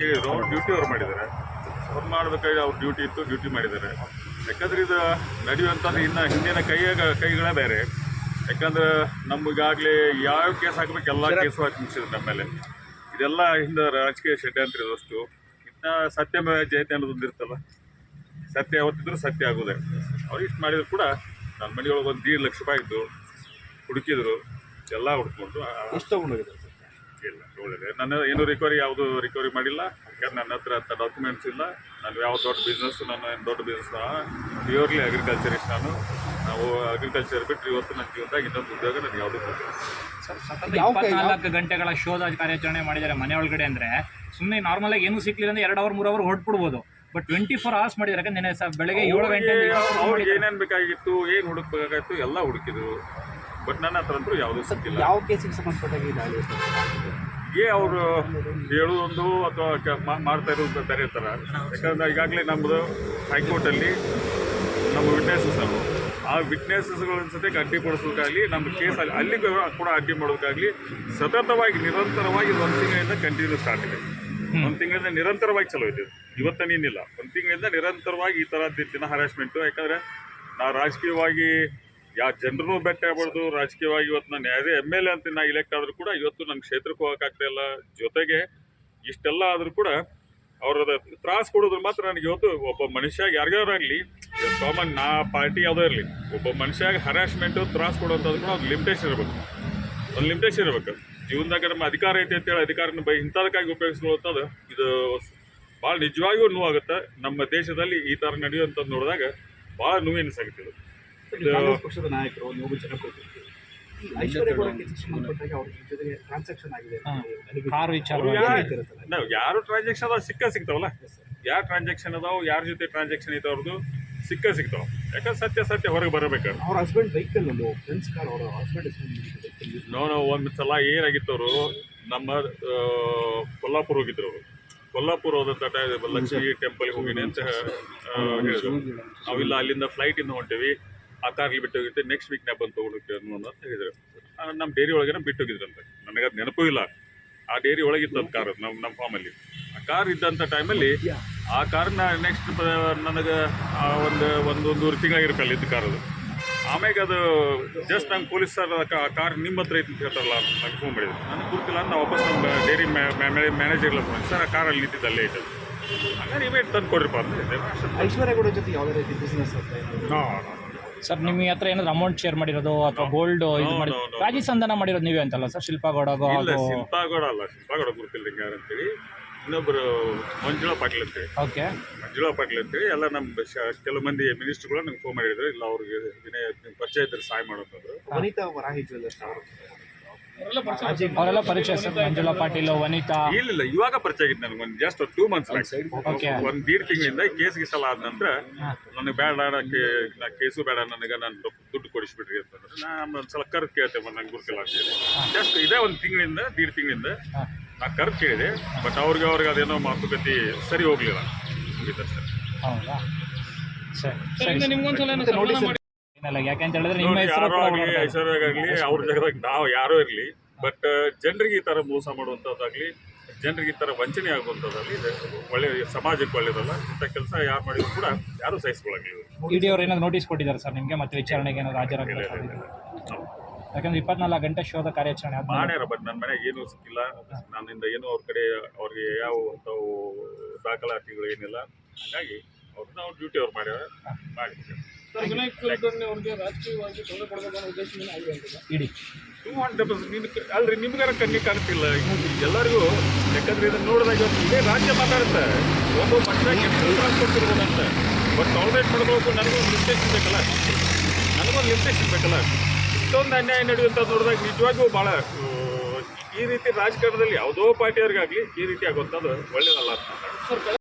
ಕೇಳಿದ್ರು ಅವ್ರು ಡ್ಯೂಟಿ ಅವ್ರು ಮಾಡಿದ್ದಾರೆ. ಅವ್ರು ಮಾಡಬೇಕಾಗಿ ಅವ್ರ ಡ್ಯೂಟಿ ಇತ್ತು ಡ್ಯೂಟಿ ಮಾಡಿದ್ದಾರೆ. ಯಾಕಂದ್ರೆ ಇದು ನಡೆಯುವಂಥದ್ದು ಇನ್ನು ಹಿಂದಿನ ಕೈಯಾಗ ಕೈಗಳೇ ಬೇರೆ. ಯಾಕಂದ್ರೆ ನಮಗಾಗಲೇ ಯಾವ ಕೇಸ್ ಹಾಕಬೇಕು ಎಲ್ಲ ಕೇಸು ಹಾಕಿ ಮುಗಿಸಿದ್ರು ನಮ್ಮ ಮೇಲೆ. ಇದೆಲ್ಲ ಹಿಂದೆ ರಾಜಕೀಯ ಷಡ್ಯಂತ್ರ ಇದಷ್ಟು ಇನ್ನು ಸತ್ಯಮೇವ ಜಯತೆ ಅನ್ನೋದೊಂದು ಇರ್ತಲ್ಲ. ಸತ್ಯ ಯಾವತ್ತಿದ್ರು ಸತ್ಯ ಆಗೋದೆ. ಅವ್ರು ಇಷ್ಟು ಮಾಡಿದ್ರು ಕೂಡ ನನ್ನ ಮನೆಯೊಳಗೆ ಒಂದು ದೀಡ್ ಲಕ್ಷ ರೂಪಾಯಿ ಇದ್ದು ಹುಡುಕಿದ್ರು. ಎಲ್ಲ ಹುಡ್ಕೊಂಡು ಎಷ್ಟು ತಗೊಂಡೋಗಿದ್ದಾರೆ ಇಲ್ಲ ಒಳ್ಳೆಯದು ನನ್ನ ಏನು ರಿಕವರಿ ಯಾವುದು ರಿಕವರಿ ಮಾಡಿಲ್ಲ. ಯಾಕಂದ್ರೆ ನನ್ನ ಹತ್ರ ಅಂತ ಡಾಕ್ಯುಮೆಂಟ್ಸ್ ಇಲ್ಲ. ನಾನು ಯಾವ ದೊಡ್ಡ ಬಿಸ್ನೆಸ್ ನಾನು ಏನು ದೊಡ್ಡ ಬಿಸ್ನೆಸ್ ಪ್ಯೂರ್ಲಿ ಅಗ್ರಿಕಲ್ಚರಿಸ್ಟ್ ನಾನು. ನಾವು ಅಗ್ರಿಕಲ್ಚರ್ ಬಿಟ್ಟು ಇವತ್ತು ನನ್ನ ಜೀವನದಾಗ ಇನ್ನೊಂದು ಉದ್ಯೋಗ ನನಗೆ ಯಾವುದೂ ನಾಲ್ಕು ಸತತ ಇಪ್ಪತ್ನಾಲ್ಕು ಗಂಟೆಗಳ ಶೋಧ ಕಾರ್ಯಾಚರಣೆ ಮಾಡಿದ್ದಾರೆ ಮನೆ ಒಳಗಡೆ ಅಂದ್ರೆ ಸುಮ್ಮನೆ ನಾರ್ಮಲ್ ಆಗಿ ಏನೂ ಸಿಕ್ಲಿಲ್ಲ ಅಂದ್ರೆ ಎರಡು ಅವರ್ ಮೂರು ಅವರ್ ಹೊಡ್ಬಿಡ್ಬೋದು ಬಟ್ ಟ್ವೆಂಟಿ ಫೋರ್ ಅವರ್ಸ್ ಮಾಡಿದ್ರೆ ಯಾಕಂದ್ರೆ ನೆನೆ ಸರ್ ಬೆಳಗ್ಗೆ ಏಳು ಗಂಟೆ ಅವ್ರಿಗೆ ಏನೇನು ಬೇಕಾಗಿತ್ತು ಏನು ಹುಡುಕ್ಬೇಕಾಗಿತ್ತು ಎಲ್ಲ ಹುಡುಕಿದ್ರು. ಬಟ್ ನನ್ನ ಹತ್ರ ಅಂತೂ ಯಾವುದೂ ಸಿಕ್ಕಿಲ್ಲ. ಯಾವ ಕೇಸಿಗೆ ಸಂಬಂಧಪಟ್ಟಾಗ ಈ ದಾಳಿ ಅವರು ಹೇಳುವೊಂದು ಅಥವಾ ಮಾಡ್ತಾ ಇರೋದು ಬೇರೆ ಥರ. ಯಾಕಂದ್ರೆ ಈಗಾಗಲೇ ನಮ್ಮದು ಹೈಕೋರ್ಟಲ್ಲಿ ನಮ್ಮ ವಿಟ್ನೆಸಸ್ ಅವರು ಆ ವಿಟ್ನೆಸಸ್ಗಳ ಜೊತೆಗೆ ಅಡ್ಡಿಪಡಿಸೋಕ್ಕಾಗಲಿ ನಮ್ಮ ಕೇಸ್ ಅಲ್ಲಿ ಕೂಡ ಅಡ್ಡಿ ಮಾಡೋದಕ್ಕಾಗಲಿ ಸತತವಾಗಿ ನಿರಂತರವಾಗಿ ಒಂದು ತಿಂಗಳಿಂದ ಕಂಟಿನ್ಯೂ ಸ್ಟಾರ್ಟ್ ಇದೆ. ಒಂದು ತಿಂಗಳಿಂದ ನಿರಂತರವಾಗಿ ಚಲೋ ಇದೆ ಇವತ್ತನೇನಿಲ್ಲ ಒಂದು ತಿಂಗಳಿಂದ ನಿರಂತರವಾಗಿ ಈ ಥರ ದಿನ ಹರಾಸ್ಮೆಂಟು ಯಾಕಂದರೆ ನಾವು ರಾಜಕೀಯವಾಗಿ ಯಾವ ಜನರನ್ನು ಭೇಟಿ ಆಗ್ಬಾರ್ದು. ರಾಜಕೀಯವಾಗಿ ಇವತ್ತು ನಾನು ಯಾವುದೇ ಎಂ ಎಲ್ ಎ ಅಂತ ನಾ ಇಲೆಕ್ಟ್ ಆದರೂ ಕೂಡ ಇವತ್ತು ನನ್ನ ಕ್ಷೇತ್ರಕ್ಕೆ ಹೋಗೋಕ್ಕಾಗ್ತಾ ಜೊತೆಗೆ ಇಷ್ಟೆಲ್ಲ ಆದರೂ ಕೂಡ ಅವ್ರದ ತ್ರಾಸ ಕೊಡೋದ್ರ ಮಾತ್ರ ನನಗೆ ಇವತ್ತು ಒಬ್ಬ ಮನುಷ್ಯ ಯಾರಿಗಾರಾಗಲಿ ಕಾಮನ್ ನಾ ಪಾರ್ಟಿ ಯಾವುದೋ ಇರಲಿ ಒಬ್ಬ ಮನುಷ್ಯಾಗ ಹರಾಸ್ಮೆಂಟು ತ್ರಾಸ ಕೊಡುವಂಥದ್ದು ಕೂಡ ಒಂದು ಲಿಮಿಟೇಷನ್ ಇರಬೇಕು. ಒಂದು ಲಿಮಿಟೇಷನ್ ಇರಬೇಕು. ಜೀವನದಾಗ ನಮ್ಮ ಅಧಿಕಾರ ಐತೆ ಅಂತೇಳಿ ಅಧಿಕಾರನ ಬೈ ಇಂಥದಕ್ಕಾಗಿ ಉಪಯೋಗಿಸ್ಕೊಳ್ಳುವಂಥದ್ದು ಇದು ಭಾಳ ನಿಜವಾಗಿಯೂ ನೋವಾಗುತ್ತೆ. ನಮ್ಮ ದೇಶದಲ್ಲಿ ಈ ಥರ ನಡೆಯುವಂಥದ್ದು ನೋಡಿದಾಗ ಭಾಳ ನೋವೆನಿಸಾಗುತ್ತೆ ಇದು. ಸರ್, ನೀವು ಕಾಂಗ್ರೆಸ್ ಪಕ್ಷದ ನಾಯಕರು ನೀವು ಜನಪ್ರತಿನಿಧಿ ಈ ಐಶ್ವರ್ಯ ಗೌಡ ಕೇಸಿಗೆ ಸಂಬಂಧಪಟ್ಟಾಗ ಅವ್ರ ಜೊತೆಗೆ ಟ್ರಾನ್ಸಾಕ್ಷನ್ ಆಗಿದೆ ಅಂತ ಅಲಿಗೇಷನ್. ಕಾರ್ ವಿಚಾರ ಯಾರು- ಟ್ರಾನ್ಸಾಕ್ಷನ್ ಅದಾವ ಸಿಕ್ಕ ಸಿಗ್ತಾವಲ್ಲ? ಯಾರು ಟ್ರಾನ್ಸಾಕ್ಷನ್ ಅದಾವ ಯಾರ ಜೊತೆ ಟ್ರಾನ್ಸಾಕ್ಷನ್ ಐತೆ ಅವ್ರದ್ದು ಸಿಕ್ಕ ಸಿಗ್ತಾವ. ಯಾಕಂದ್ರೆ ಸತ್ಯ ಸತ್ಯ ಹೊರಗೆ ಬರಬೇಕು ಅವ್ರ ಹಸ್ಬೆಂಡ್ ವೆಹಿಕಲ್ ಒಂದು ಫ್ರೆಂಡ್ಸ್ ಕಾರ್ ಅವರ ಹಸ್ಬೆಂಡ್ ನಾವು ಒಂದು ಸಲ ಏನಾಗಿತ್ತು ಅವರು ನಮ್ಮ ಕೊಲ್ಲಾಪುರ ಹೋಗಿದ್ರು ಅವರು. ಕೊಲ್ಲಾಪುರ ಹೋದಂಥ ಟೈಮ್ ಲಕ್ಷ್ಮಿ ಟೆಂಪಲ್ಗೆ ಹೋಗಿನಿ ಅಂತ ಹೇಳಿದ್ರು. ನಾವಿಲ್ಲ ಅಲ್ಲಿಂದ ಫ್ಲೈಟಿಂದ ಹೊಂಟೇವಿ. ಆ ಕಾರ್ಲಿ ಬಿಟ್ಟು ಹೋಗಿದ್ದೆ ನೆಕ್ಸ್ಟ್ ವೀಕ್ ನಾ ಬಂದು ತೊಗೊಂಡೋಗ್ತೀವಿ ಅನ್ನೋ ಅಂತ ಹೇಳಿದ್ರು ನಮ್ಮ ಡೇರಿ ಒಳಗೇನೆ ಬಿಟ್ಟು ಹೋಗಿದ್ರಂತೆ ನನಗೆ ಅದು ನೆನಪೂ ಇಲ್ಲ. ಆ ಡೇರಿ ಒಳಗಿತ್ತು ಅದು ಕಾರ್ ನಮ್ಮ ನಮ್ಮ ಫಾರ್ಮಲ್ಲಿ ಆ ಕಾರ್ ಇದ್ದಂಥ ಟೈಮಲ್ಲಿ ಆ ಕಾರನ್ನ ನೆಕ್ಸ್ಟ್ ನನಗೆ ಆ ಒಂದು ಒಂದು ಒಂದೂವರೆ ತಿಂಗಳಾಗಿರ್ಬೇಕಲ್ಲ ಇದ್ದ ಕಾರದು ಆಮ್ಯಾಗ ಅದು ಜಸ್ಟ್ ನಂಗೆ ಪೊಲೀಸ್ ಸರ್ ಆ ಕಾರ್ ನಿಮ್ಮ ಹತ್ರ ಐತಿ ಅಂತ ಹೇಳ್ತಾರಲ್ಲ ನಂಗೆ ಫೋನ್ ಮಾಡಿದ್ರು ನನಗೆ ಗೊತ್ತಿಲ್ಲ ಅಂತ ನಾವು ವಾಪಸ್ ನಮ್ಮ ಡೈರಿ ಮ್ಯಾನೇಜರ್ಲ ಫೋನ್ ಸರ್ ಆ ಕಾರಲ್ಲಿ ನಿಂತಿದ್ದು ಅಲ್ಲೇ ಐತೆ ಹಂಗಾರೆ ಇಮೇಟ್ ತಂದು ಕೊಡ್ರಿಪ್ಪ ಅಷ್ಟೇ. ಐಶ್ವರ್ಯ ಕೂಡ ಜೊತೆ ಯಾವುದೇ ರೀತಿ ಬಿಸ್ನೆಸ್ ಹಾಂ. ಸರ್ ನಿಮ್ಮ ಹತ್ರ ಏನಾದ್ರು ಅಮೌಂಟ್ ಶೇರ್ ಮಾಡಿರೋದು ಅಥವಾ ಗೋಲ್ಡ್ ಇದು ಮಾಡಿ. ರಾಜಿ ಸಂಧಾನ ಮಾಡಿರೋದು ನೀವೇ ಅಂತಲ್ಲ ಸರ್ ಶಿಲ್ಪಾ ಗೌಡಗೋ ಇಲ್ಲ ಹಾಗೂ ಶಿಲ್ಪಾಗೌಡ ಅಲ್ಲ ಶಿಲ್ಪಾಗೌಡ ಅಂತೇಳಿ. ಇನ್ನೊಬ್ಬರು ಮಂಜುಳಾ ಪಾಟೀಲ್ ಅಂತೇಳಿ. ಓಕೆ ಮಂಜುಳಾ ಪಾಟೀಲ್ ಅಂತೇಳಿ ಎಲ್ಲ ನಮ್ಮ ಶ- ಕೆಲವು ಮಂದಿ ಮಿನಿಸ್ಟ್ರುಗಳು ನಂಗೆ ಫೋನ್ ಮಾಡಿದ್ರು ಇಲ್ಲ ಅವ್ರಿಗೆ ವಿನಯ ನಿಮ್ಗೆ ಪರಿಚಯ ಇದ್ರೆ ಸಹಾಯ ಮಾಡೋದು ವನಿತಾ ವರಾಹಿ ಜ್ಯುವೆಲ್ಲರ್ಸ್ ಅವರು. ಅವರೆಲ್ಲ ಪರಿಚಯ ಸರ್. ಮಂಜುಳಾ ಪಾಟೀಲ್ ವನಿತಾ. ಇಲ್ಲ ಇವಾಗ ಪರಿಚಯ ಆಗಿತ್ತು ನನಗೆ ಒಂದು ಜಸ್ಟ್ ಟೂ ಮಂತ್ಸ್ Okay. ಒಂದು ದೀಡ್ ತಿಂಗಳಿಂದ ಕೇಸ್ ಗಿಸಲ ಆದ ನಂತರ ನನಗೆ ಬೇಡ ನಾ ಕೇಸು ಬೇಡ ನನಗೆ ನಾನು ದುಡ್ಡು ಕೊಡಿಸ್ಬಿಡ್ರಿ ಅಂತಂದ್ರೆ ನಾನು ಒಂದು ಸಲ ಕರೆದು ಕೇಳ್ತೇವೆ ನಂಗೆ ಗೊತ್ತಿಲ್ಲ ಅಂತೇಳಿ ಜಸ್ಟ್ ಇದೇ ಒಂದು ತಿಂಗಳಿಂದ ದೀಡ್ ತಿಂಗಳಿಂದ. ನಾ ಕರೆದು ಕೇಳಿದೆ ಬಟ್ ಅವ್ರಿಗೆ ಅವ್ರಿಗೆ ಅದೇನೋ ಮಾತುಕತೆ ಸರಿ ಹೋಗ್ಲಿಲ್ಲ. ಸರ್. ಹೌದಾ? ಸರಿ ಮತ್ತೆ ನೋಡಿ ಸರ್. ಏನಲ್ಲ ಯಾಕೆಂತ ಹೇಳಿದ್ರೆ ನಿಮ್ಮ ಹೆಸರು ಯಾರೋ ಕೂಡ ಆಗಲಿ ಇದೆ. ಅವ್ರ ಜಾಗದಾಗ ನಾವು ಯಾರೋ ಇರಲಿ ಬಟ್ ಜನರಿಗೆ ಈ ಥರ ಮೋಸ ಮಾಡುವಂಥದ್ದಾಗಲಿ ಜನರಿಗೆ ಈ ಥರ ವಂಚನೆ ಆಗುವಂಥದ್ದಾಗಲಿ ಇದು ಒಳ್ಳೆ ಸಮಾಜಕ್ಕೆ ಒಳ್ಳೇದಲ್ಲ ಇಂಥ ಕೆಲಸ ಯಾರು ಮಾಡಿದ್ರು ಕೂಡ ಯಾರೂ ಸಹಿಸ್ಕೊಳ್ಳಂಗಿಲ್ಲ. ಇಡಿ ಅವ್ರು ಏನಾದ್ರು ನೋಟಿಸ್ ಕೊಟ್ಟಿದ್ದಾರೆ ಸರ್ ನಿಮಗೆ? ಮತ್ತೆ ವಿಚಾರಣೆಗೆ ಏನಾದ್ರು ಹಾಜರಾಗಲ್ಲ ಯಾಕಂದ್ರೆ ಇಪ್ಪತ್ನಾಲ್ಕು ಗಂಟೆ ಶೋಧ ಕಾರ್ಯಾಚರಣೆ ಆದ್ಮೇಲೆ. ಮಾಡ್ಯಾರ ಬಟ್ ನನ್ನ ಮನೆಗೆ ಏನೂ ಸಿಕ್ಕಿಲ್ಲ. ನನ್ನಿಂದ ಏನೂ ಅವ್ರ ಕಡೆ ಅವ್ರಿಗೆ ಯಾವ ಅಂಥವು ದಾಖಲಾತಿಗಳು ಏನಿಲ್ಲ. ಹಾಗಾಗಿ ಅವ್ರು ನಾವು ಡ್ಯೂಟಿ ಅವ್ರು ಮಾಡ್ಯಾರ ಮಾಡಿದ್ದೀವಿ ವಿನಾಯಕ್ ಕುಲಕರ್ಣಿ ಅವ್ರಿಗೆ ರಾಜಕೀಯವಾಗಿ ತೊಂದರೆ ಕೊಡಬೇಕು ಅನ್ನೋ ಉದ್ದೇಶದಿಂದ ಆಗಿದೆ ಅಂತ ಇಡಿ. ಟೂ ಹಂಡ್ರೆಡ್ ನಿನ್ ಅಲ್ರಿ ನಿಮ್ಗಾರ ಕಣ್ಣಿಗೆ ಕಾಣ್ತಿಲ್ಲ? ಎಲ್ಲರಿಗೂ ಯಾಕಂದ್ರೆ ಇದನ್ನ ನೋಡಿದಾಗ ಇದೇ ರಾಜ್ಯ ಮಾತಾಡುತ್ತೆ. ಒಬ್ಬ ಮನುಷ್ಯಗೆ ಕೊಡ್ತಿರ್ಬೋದಂತ ಬಟ್ ಟಾಲ್ರೇಟ್ ಮಾಡ್ಬೇಕು ನನಗೊಂದು ಲಿಮಿಟೇಷನ್ ಬೇಕಲ್ಲ. ನನಗೊಂದು ಲಿಮಿಟೇಷನ್ ಬೇಕಲ್ಲ. ಇಷ್ಟೊಂದು ಅನ್ಯಾಯ ನಡೆಯುವಂಥ ನೋಡಿದಾಗ ನಿಜವಾಗಿಯೂ ಭಾಳ ಈ ರೀತಿ ರಾಜಕಾರಣದಲ್ಲಿ ಯಾವುದೋ ಪಾರ್ಟಿಯವ್ರಿಗಾಗಲಿ ಈ ರೀತಿ ಆಗುವಂಥದ್ದು ಒಳ್ಳೇದಲ್ಲ ಅಂತ.